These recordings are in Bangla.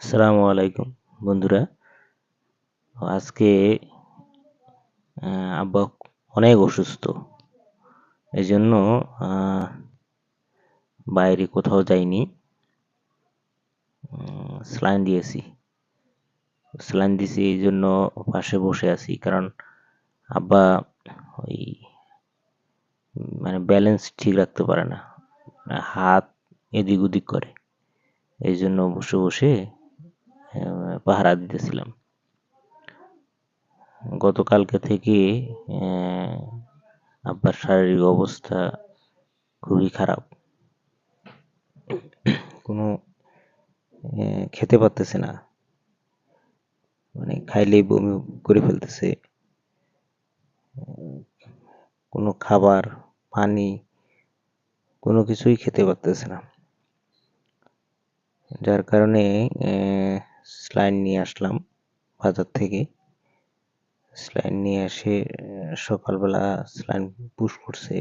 আসসালামু আলাইকুম, বন্ধুরা। আজকে আব্বা অনেক অসুস্থ। এই জন্য বাইরে কোথাও যাইনি। স্যালাইন দিয়েছি। স্যালাইন দিয়েছি এই জন্য পাশে বসে আছি, কারণ আব্বা ওই মানে ব্যালেন্স ঠিক রাখতে পারে না। হাত এদিক ওদিক করে। এই জন্য বসে বসে পাহারা দিতেছিলাম। গতকালকে থেকে আহ, আব্বার শারীরিক অবস্থা খুবই খারাপ। কোনো আহ, খেতে পারতেছে না। মানে খাইলেই বমি করে ফেলতেছে। কোনো খাবার পানি কোনো কিছুই খেতে পারতেছে না। যার কারণে স্লাইন নিয়ে আসলাম বাজার থেকে। স্লাইন নিয়ে এসে সকালবেলা স্লাইন পুশ করছে।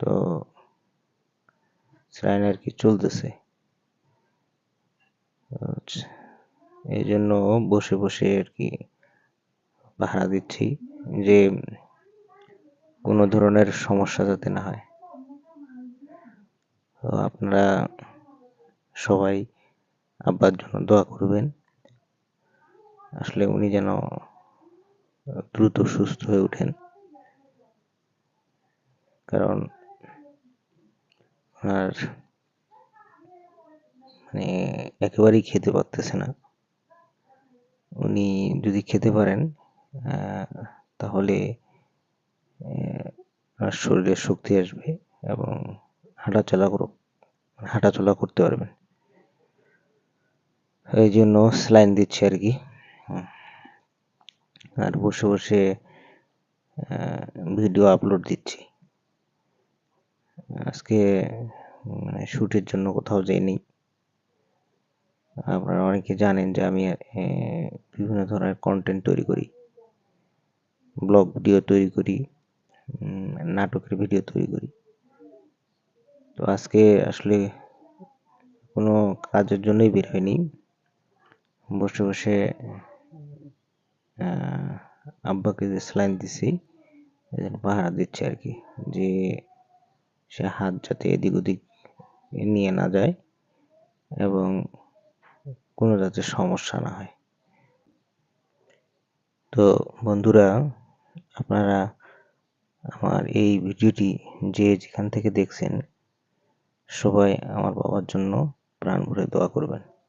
তো স্লাইন আর কি চলতেছে। আচ্ছা, এই জন্য বসে বসে আর কি পাহারা দিচ্ছি যে কোনো ধরনের সমস্যা যাতে না হয়। তো আপনারা সবাই আব্বার জন্য দোয়া করবেন। আসলে উনি যেন দ্রুত সুস্থ হয়ে ওঠেন। কারণ, আর মানে একেবারেই খেতে পারতেছে না। উনি যদি খেতে পারেন তাহলে শরীরে শক্তি আসবে এবং হাঁটাচলা করো, হাঁটাচলা করতে পারবেন। এই জন্য স্যালাইন দিচ্ছি আর কি। আর বসে বসে ভিডিও আপলোড দিচ্ছি। আজকে মানে শ্যুটের জন্য কোথাও যাইনি। আপনারা অনেকে জানেন যে আমি বিভিন্ন ধরনের কন্টেন্ট তৈরি করি। ব্লগ ভিডিও তৈরি করি নাটকের ভিডিও তৈরি করি। তো আজকে আসলে কোনো কাজের জন্যই বের হয়নি। বসে বসে আব্বাকে যে স্যালাইন দিছি পাহারা দিচ্ছে আর কি, যে সে হাত যাতে এদিক ওদিক নিয়ে না যায় এবং কোনো যাতে সমস্যা না হয়। তো বন্ধুরা, আপনারা আমার এই ভিডিওটি যে যেখান থেকে দেখছেন, সবাই আমার বাবার জন্য প্রাণ ভরে দোয়া করবেন।